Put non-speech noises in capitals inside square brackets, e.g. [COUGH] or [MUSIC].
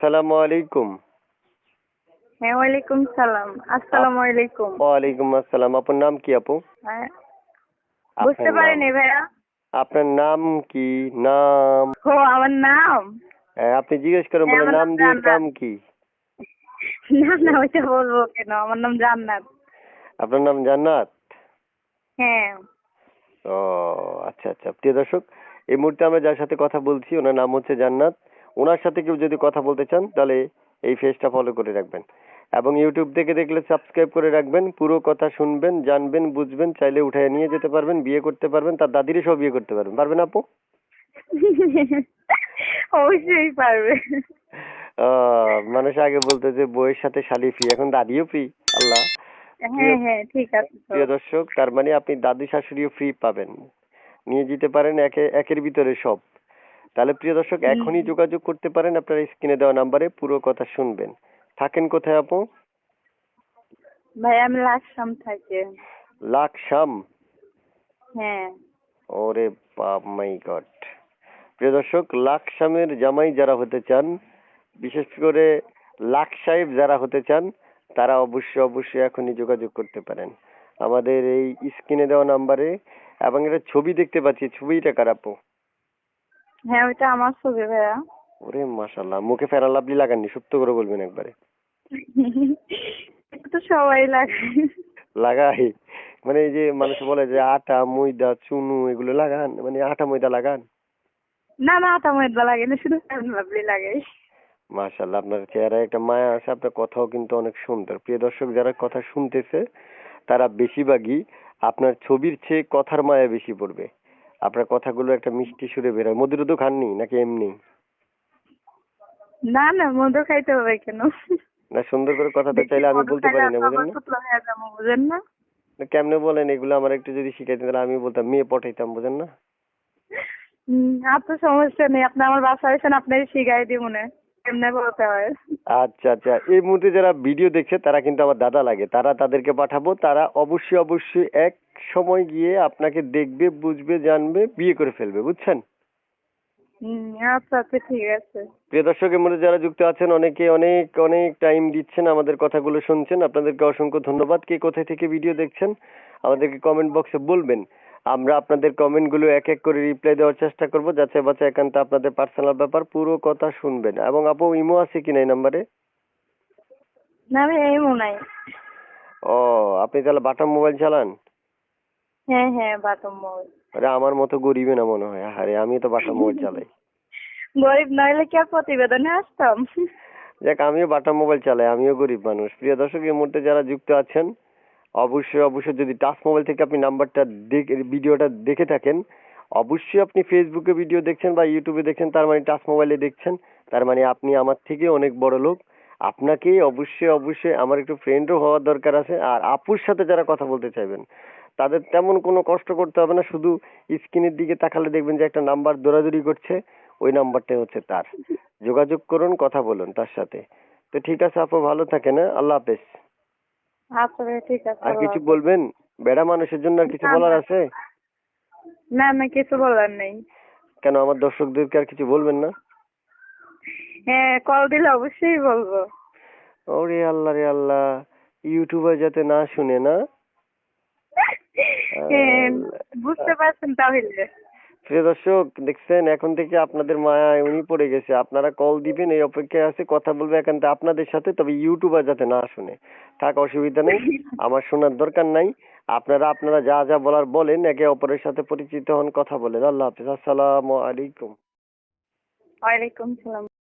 সালামু আলাইকুম। হ্যাঁ ওয়ালাইকুম সালাম আসসালামু আলাইকুম। ওয়ালাইকুম আসসালাম আপনার নাম কি আপু? হ্যাঁ, বুঝতে নাম? পারিনি ভাইয়া। আপনার নাম কি? নাম? ও আমার নাম? হ্যাঁ, আপনি জিজ্ঞেস করেন হ্যাঁ, বলে নাম নাম দিয়ে জান্নাত। কাম কি? না না ওইটা বলব কেন? আমার নাম জান্নাত। আপনার নাম জান্নাত? হ্যাঁ। ও আচ্ছা আচ্ছা প্রিয় দর্শক এই মুহূর্তে আমরা যার সাথে কথা বলছি ওনার নাম হচ্ছে জান্নাত। ওনার সাথে কেউ যদি কথা বলতে চান তাহলে এই ফেজটা ফলো করে রাখবেন। এবং ইউটিউব থেকে দেখলে সাবস্ক্রাইব করে রাখবেন পুরো কথা শুনবেন জানবেন বুঝবেন চাইলে উঠায় নিয়ে যেতে পারবেন বিয়ে করতে পারবেন তার দাদিরই সব বিয়ে করতে পারবেন। পারবেন আপু? [LAUGHS] অবশ্যই পারবে। মানুষ আগে বলতো যে বইয়ের সাথে শালি ফি এখন দাদিও ফ্রি আল্লাহ। হ্যাঁ হ্যাঁ ঠিক আছে প্রিয় দর্শক তার মানে আপনি দাদি শাশুড়িও ফ্রি পাবেন। নিয়ে যেতে পারেন একে একের ভিতরে সব। তাহলে প্রিয় দর্শক এখনই যোগাযোগ করতে পারেন। আপনার স্ক্রিনে দেওয়া নাম্বারে পুরো কথা শুনবেন। থাকেন কোথায় আপু? ভাই আমি লাকসাম থাকি। লাকসাম? হ্যাঁ। ওরে বাপ মাই গড। প্রিয় দর্শক লাকসামের জামাই যারা হতে চান বিশেষ করে লাক সাহেব যারা হতে চান তারা অবশ্যই অবশ্যই এখনই যোগাযোগ করতে পারেন। আমাদের এই স্ক্রিনে দেওয়া নাম্বারে এবং একটা ছবি দেখতে পাচ্ছি। ছবিটা কার আপু? হ্যাঁ ওইটা আমার ছবি ভাইয়া। ওরে মুখে ফেরা লাভলি লাগাননি সত্য করে বলবেন একবারে। [LAUGHS] তো সবাই লাগে লাগাই? মানে এই যে মানুষ বলে যে আটা ময়দা চুনু এগুলো লাগান? মানে আটা ময়দা লাগান? না না আটা ময়দা লাগে না শুধু লাভলি আপনার চেহারায় একটা মায়া আছে আপনার কথাও কিন্তু অনেক সুন্দর। প্রিয় দর্শক যারা কথা শুনতেছে তারা বেশিরভাগই আপনার ছবির চেয়ে কথার মায়া বেশি পড়বে। আপনার কথাগুলো একটা মিষ্টি সুরে বেরোয়। মধুর তো খাননি নাকি এমনি? না না মধু খাইতে হবে কেন? না সুন্দর করে কথাটা চাইলে আমি বলতে পারি না বুঝেন না? হয়ে বুঝেন কেমনে বলেন এগুলো আমার একটু যদি শিখাইতেন তাহলে আমি বলতাম মেয়ে পটাইতাম বুঝেন না? আপনার সমস্যা নেই আপনি আমার বাসায় আছেন আপনাকে শিখাই দিই মনে হয়। আচ্ছা আচ্ছা। এই মুহূর্তে যারা ভিডিও দেখছে তারা কিন্তু আমার দাদা লাগে। তারা তাদেরকে পাঠাবো। তারা অবশ্যই অবশ্যই এক সময় গিয়ে আপনাকে দেখবে বুঝবে জানবে বিয়ে করে ফেলবে। বুঝছেন? আচ্ছা আচ্ছা প্রিয় দর্শকের মধ্যে যারা যুক্ত আছেন অনেকে অনেক অনেক টাইম দিচ্ছেন আমাদের কথাগুলো শুনছেন। আপনাদেরকে অসংখ্য ধন্যবাদ। কে কোথায় থেকে ভিডিও দেখছেন আমাদেরকে কমেন্ট বক্সে বলবেন। আমরা আপনাদের কমেন্টগুলো এক এক করে রিপ্লাই দেওয়ার চেষ্টা করব যাচাই বাছাই একান্ত আপনাদের পার্সোনাল ব্যাপার পুরো কথা শুনবেন। এবং আপু ইমো আছে কিনা এই নাম্বারে? না আমি এমও নাই। ও আপনি তাহলে বাটাম মোবাইল চালান? হ্যাঁ হ্যাঁ বাটম মোবাইল। আরে আমার মতো গরিবে না মনে হয়। আরে আমি তো বাটাম মোবাইল চালাই। [LAUGHS] গরিব নইলে কি আর প্রতিবেদনে আসতাম? যাক আমিও বাটা মোবাইল চালাই আমিও গরিব মানুষ। প্রিয় দর্শক এই মুহূর্তে যারা যুক্ত আছেন অবশ্যই অবশ্যই যদি টাচ মোবাইল থেকে আপনি নাম্বারটা দেখে, ভিডিওটা দেখে থাকেন, অবশ্যই আপনি ফেসবুকে ভিডিও দেখছেন বা ইউটিউবে দেখছেন, তার মানে টাচ মোবাইলে দেখছেন, তার মানে আপনি আমার থেকে অনেক বড় লোক। আপনাকে অবশ্যই অবশ্যই আমার একটু ফ্রেন্ডও হওয়ার দরকার আছে, আর আপুর সাথে যারা কথা বলতে চাইবেন, তাদের তেমন কোনো কষ্ট করতে হবে না, শুধু স্ক্রিনের দিকে তাকালে দেখবেন যে একটা নাম্বার দৌড়াদৌড়ি করছে, ওই নাম্বারটাই হচ্ছে তার। যোগাযোগ করুন, কথা বলুন তার সাথে। তো ঠিক আছে আপু, ভালো থাকেন হ্যাঁ? আল্লাহ হাফেজ। আচ্ছা ভাই, ঠিক আছে আর কিছু বলবেন? বেড়া মানুষের জন্য আর কিছু বলার আছে? না না কিছু বলার নেই। কেন আমার দর্শকদেরকে আর কিছু বলবেন না? হ্যাঁ কল দিলে অবশ্যই বলব। ওরে আল্লাহ রে আল্লাহ ইউটিউবার যাতে না শুনে না? হ্যাঁ, বুঝতে পারছেন তাহলে। প্রিয় দর্শক, দেখছেন, এখন থেকে আপনাদের মায়া উনি পড়ে গেছে। আপনারা কল দিবেন, এই অপেক্ষায় আছে, কথা বলবে একান্তে আপনাদের সাথে, তবে ইউটিউবার যাতে না শুনে। থাক, অসুবিধা নেই, আমার শোনার দরকার নাই। আপনারা আপনারা যা যা বলার বলেন, একে অপরের সাথে পরিচিত হন, কথা বলেন। আল্লাহ হাফিজ, আসসালামু আলাইকুম। ওয়ালাইকুম সালাম।